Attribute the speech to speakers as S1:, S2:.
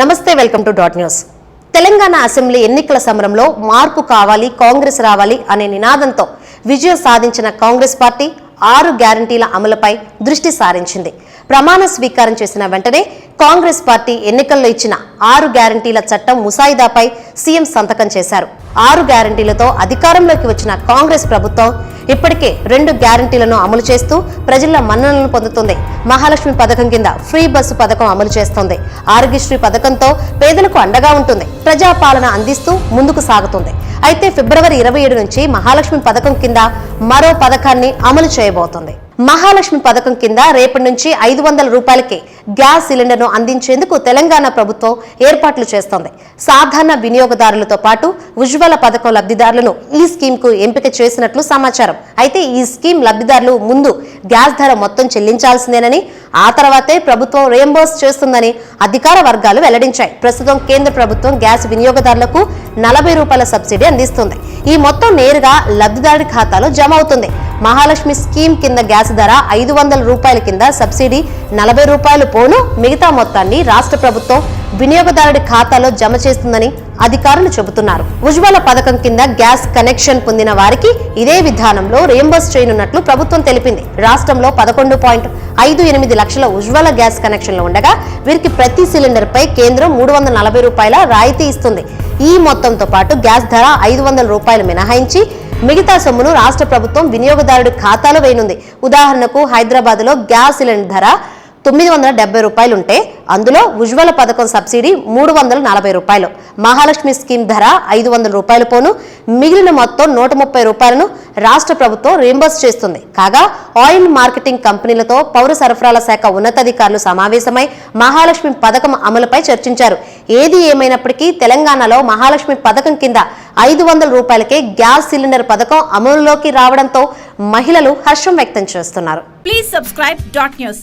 S1: నమస్తే welcome to dot news. Telangana assembly ఎన్నికల సమరంలో మార్పు కావాలి కాంగ్రెస్ రావాలి అనే నినాదంతో విజయం సాధించిన కాంగ్రెస్ పార్టీ ఆరు గ్యారంటీల అమలుపై దృష్టి సారించింది. ప్రమాణ స్వీకారం చేసిన వెంటనే కాంగ్రెస్ పార్టీ ఎన్నికల్లో ఇచ్చిన ఆరు గ్యారంటీల చట్టం ముసాయిదాపై సీఎం సంతకం చేశారు. ఆరు గ్యారంటీలతో అధికారంలోకి వచ్చిన కాంగ్రెస్ ప్రభుత్వం ఇప్పటికే రెండు గ్యారంటీలను అమలు చేస్తూ ప్రజల మన్ననలను పొందుతుంది. మహాలక్ష్మి పథకం కింద ఫ్రీ బస్సు పథకం అమలు చేస్తోంది. ఆరోగ్యశ్రీ పథకంతో పేదలకు అండగా ఉంటుంది. ప్రజాపాలన అందిస్తూ ముందుకు సాగుతుంది. అయితే ఫిబ్రవరి ఇరవై ఏడు నుంచి మహాలక్ష్మి పథకం కింద మరో పథకాన్ని అమలు చేయబోతోంది. మహాలక్ష్మి పథకం కింద రేపటి నుంచి ఐదు వందల రూపాయలకే గ్యాస్ సిలిండర్ను అందించేందుకు తెలంగాణ ప్రభుత్వం ఏర్పాట్లు చేస్తోంది. సాధారణ వినియోగదారులతో పాటు ఉజ్వల పథకం లబ్ధిదారులను ఈ స్కీమ్కు ఎంపిక చేసినట్లు సమాచారం. అయితే ఈ స్కీమ్ లబ్ధిదారులు ముందు గ్యాస్ ధర మొత్తం చెల్లించాల్సిందేనని ఆ తర్వాతే ప్రభుత్వం రియంబర్స్ చేస్తుందని అధికార వర్గాలు వెల్లడించాయి. ప్రస్తుతం కేంద్ర ప్రభుత్వం గ్యాస్ వినియోగదారులకు నలభై రూపాయల సబ్సిడీ అందిస్తుంది. ఈ మొత్తం నేరుగా లబ్ధిదారుడి ఖాతాలో జమ అవుతుంది. మహాలక్ష్మి స్కీమ్ కింద గ్యాస్ ధర ఐదు వందల రూపాయల కింద సబ్సిడీ నలభై రూపాయలు పోను. మిగతా మొత్తాన్ని రాష్ట్ర ప్రభుత్వం వినియోగదారుడి ఖాతాలో జమ చేస్తుందని అధికారులు చెబుతున్నారు. ఉజ్వల పథకం కింద గ్యాస్ కనెక్షన్ పొందిన వారికి ఇదే విధానంలో రియంబర్స్ చేయనున్నట్లు ప్రభుత్వం తెలిపింది. రాష్ట్రంలో పదకొండు పాయింట్ ఐదు ఎనిమిది లక్షల ఉజ్వల గ్యాస్ కనెక్షన్లు ఉండగా వీరికి ప్రతి సిలిండర్ పై కేంద్రం మూడు వందల నలభై రూపాయల రాయితీ ఇస్తుంది. ఈ మొత్తంతో పాటు గ్యాస్ ధర ఐదు వందల రూపాయలు మినహాయించి మిగతా సొమ్మును రాష్ట్ర ప్రభుత్వం వినియోగదారుడి ఖాతాలో వేయనుంది. ఉదాహరణకు హైదరాబాద్లో గ్యాస్ సిలిండర్ ధర తొమ్మిది వందల డెబ్బై రూపాయలు ఉంటే అందులో ఉజ్వల పథకం సబ్సిడీ మూడు వందల నలభై రూపాయలు. మహాలక్ష్మి స్కీమ్ ధర ఐదు వందల రూపాయలు పోను. మిగిలిన మొత్తం నూట ముప్పై రూపాయలను రాష్ట్ర ప్రభుత్వం రీంబర్స్ చేస్తుంది. కాగా ఆయిల్ మార్కెటింగ్ కంపెనీలతో పౌర సరఫరాల శాఖ ఉన్నతాధికారులు సమావేశమై మహాలక్ష్మి పథకం అమలుపై చర్చించారు. ఏది ఏమైనప్పటికీ తెలంగాణలో మహాలక్ష్మి పథకం కింద ఐదు వందల రూపాయలకే గ్యాస్ సిలిండర్ పథకం అమలులోకి రావడంతో మహిళలు హర్షం వ్యక్తం చేస్తున్నారు.
S2: Please subscribe dot news